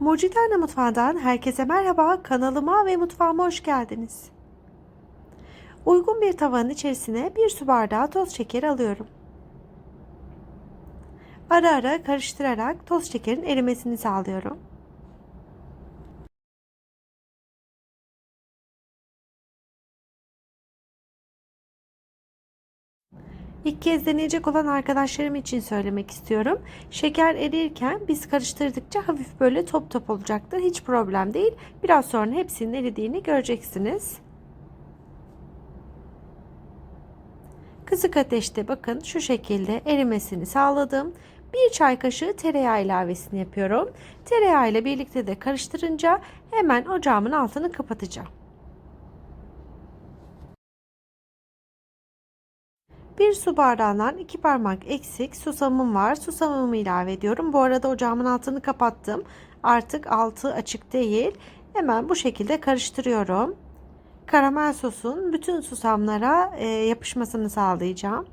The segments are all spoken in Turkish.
Mucitane Mutfağı'ndan herkese merhaba. Kanalıma ve mutfağıma hoş geldiniz. Uygun bir tavanın içerisine bir su bardağı toz şeker alıyorum. Ara ara karıştırarak toz şekerin erimesini sağlıyorum. İlk kez deneyecek olan arkadaşlarım için söylemek istiyorum. Şeker erirken biz karıştırdıkça hafif böyle top top olacaktır. Hiç problem değil. Biraz sonra hepsinin eridiğini göreceksiniz. Kısık ateşte bakın şu şekilde erimesini sağladım. Bir çay kaşığı tereyağı ilavesini yapıyorum. Tereyağı ile birlikte de karıştırınca hemen ocağımın altını kapatacağım. Bir su bardağından iki parmak eksik susamım var. Susamımı ilave ediyorum. Bu arada ocağımın altını kapattım. Artık altı açık değil. Hemen bu şekilde karıştırıyorum. Karamel sosun bütün susamlara e, yapışmasını sağlayacağım.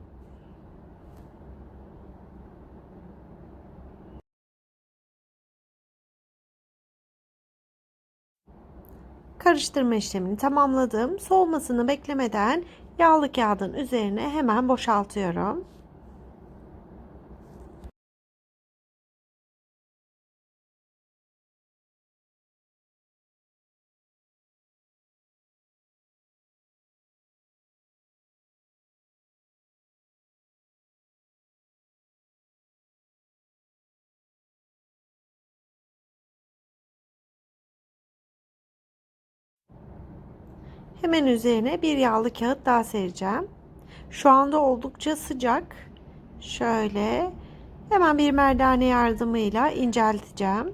Karıştırma işlemini tamamladım. Soğumasını beklemeden yağlı kağıdın üzerine hemen boşaltıyorum. Hemen üzerine bir yağlı kağıt daha sereceğim. Şu anda oldukça sıcak. Şöyle hemen bir merdane yardımıyla incelteceğim.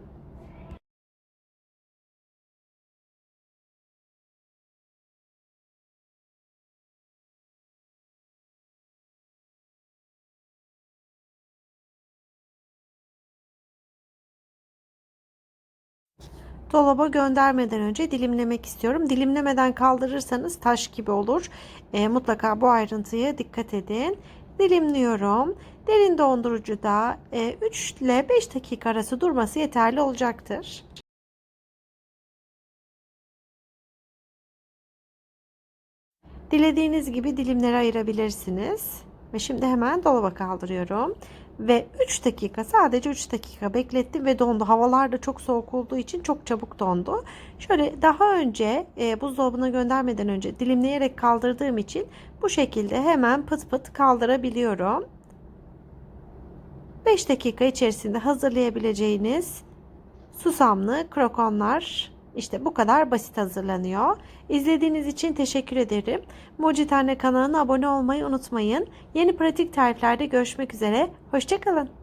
Dolaba göndermeden önce dilimlemek istiyorum. Dilimlemeden kaldırırsanız taş gibi olur. E, mutlaka bu ayrıntıya dikkat edin. Dilimliyorum. Derin dondurucuda e, 3 ile 5 dakika arası durması yeterli olacaktır. Dilediğiniz gibi dilimlere ayırabilirsiniz. Ve şimdi hemen dolaba kaldırıyorum. Ve 3 dakika sadece 3 dakika beklettim ve dondu. Havalar da çok soğuk olduğu için çok çabuk dondu. Şöyle daha önce e, buzdolabına göndermeden önce dilimleyerek kaldırdığım için bu şekilde hemen pıt pıt kaldırabiliyorum. 5 dakika içerisinde hazırlayabileceğiniz susamlı krokonlar işte bu kadar basit hazırlanıyor. İzlediğiniz için teşekkür ederim. Mojitane kanalına abone olmayı unutmayın. Yeni pratik tariflerde görüşmek üzere. Hoşçakalın.